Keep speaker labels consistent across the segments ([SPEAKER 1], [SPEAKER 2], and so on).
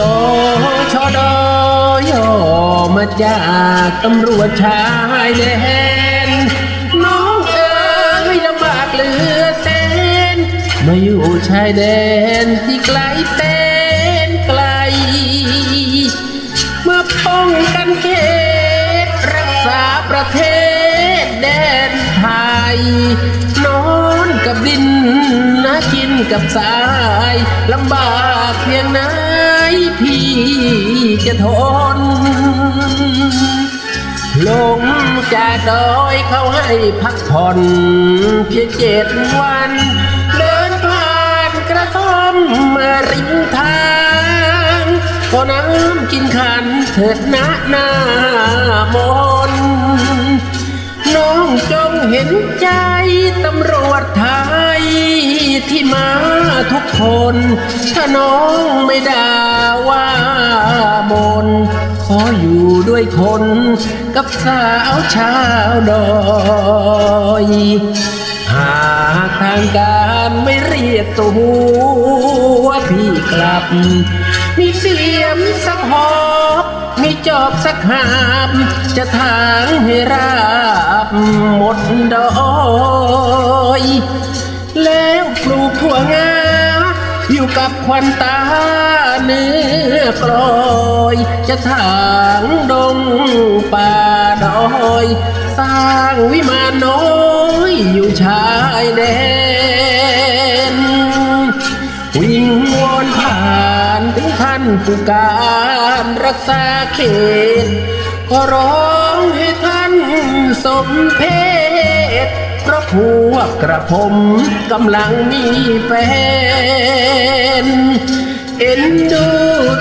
[SPEAKER 1] ตชดย่อมาจากตำรวจชายแดนน้องเอ๋ยลำบากเหลือแสนมาอยู่ชายแดนที่ไกลแสนไกล มาป้องกันเขตรักษาประเทศแดนไทยนอนกับดินนะกินกับทรายลำบากเพียงไหนะ จะทนลงจากดอยเขาให้พักผ่อนเพียงเจ็ดวัน เดินผ่านกระท่อมมาริมทางก็น้ำกินขันเถิดนะหน้ามน องจงเห็นใจตำรวจไทยที่มาทุกคน ถ้าน้องไม่ด่าว่ามน ขออยู่ด้วยคนกับสาวชาวดอยหากทางการไม่เรียกตัวพี่กลับ มีเสียมสักหอบ มีจอบสักหาบ จะทางให้ราบหมดดอยแล้วปลูกถั่วงาอยู่กับควันตาเนื้อกลอย จะถางดงป่าดอย สร้างวิมานน้อยอยู่ชายแดนานถึงท่านผู้การรักษาเขตก็ร้องให้ท่านสมเพศเพราะพวกกระผมกำลังมีแฟน เอ็นดู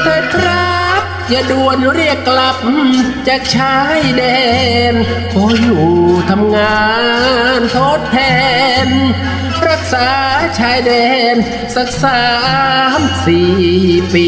[SPEAKER 1] เถิดครับ อย่าด่วนเรียกกลับจากชายแดนขออยู่ทำงานทดแทน ษาชายแดนสักสามสี่ปี